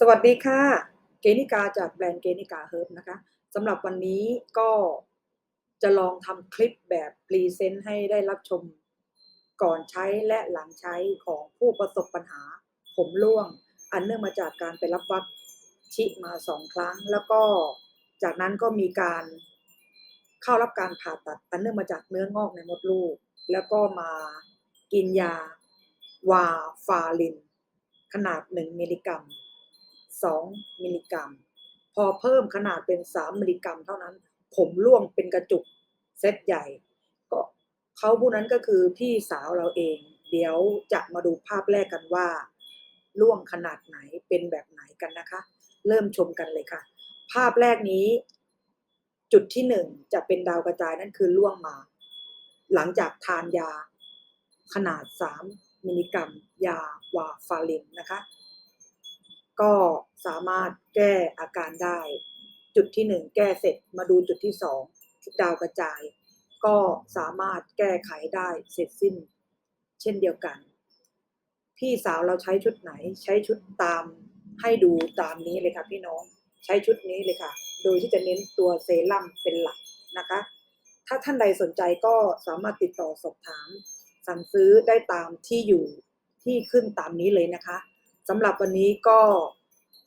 สวัสดีค่ะ เกนิกาจากแบรนด์เกนิกาเฮิร์บนะคะสำหรับวันนี้ก็จะลองทำคลิปแบบพรีเซนต์ให้ได้รับชมก่อนใช้และหลังใช้ของผู้ประสบปัญหา ผมร่วง อันเนื่องมาจากการไปรับวัคชิมาสองครั้ง แล้วก็จากนั้นก็มีการเข้ารับการผ่าตัด อันเนื่องมาจากเนื้องอกในมดลูก แล้วก็มากินยาวาฟาลิน ขนาด 1 มิลลิกรัม 2 มิลลิกรัม พอเพิ่มขนาดเป็น 3 มิลลิกรัมเท่านั้น ผมร่วงเป็นกระจุกเซตใหญ่ ก็เขาผู้นั้นก็คือพี่สาวเราเอง เดี๋ยวจะมาดูภาพแรกกันว่าร่วงขนาดไหนเป็นแบบไหนกันนะคะ เริ่มชมกันเลยค่ะ ภาพแรกนี้ จุดที่หนึ่งจะเป็นดาวกระจายนั่นคือร่วงมา หลังจากทานยา ขนาด 3 มิลลิกรัม ยาวาฟาลินนะคะ ก็ สามารถแก้อาการได้ จุดที่หนึ่งแก้เสร็จมาดูจุดที่สองดาวกระจาย ก็สามารถแก้ไขได้เสร็จสิ้น เช่นเดียวกัน พี่สาวเราใช้ชุดไหน ใช้ชุดตามให้ดูตามนี้เลยค่ะพี่น้องใช้ชุดนี้เลยค่ะ โดยที่จะเน้นตัวเซรั่มเป็นหลักนะคะ ถ้าท่านใดสนใจก็สามารถติดต่อสอบถาม สั่งซื้อได้ตามที่อยู่ที่ขึ้นตามนี้เลยนะคะสำหรับวันนี้ก็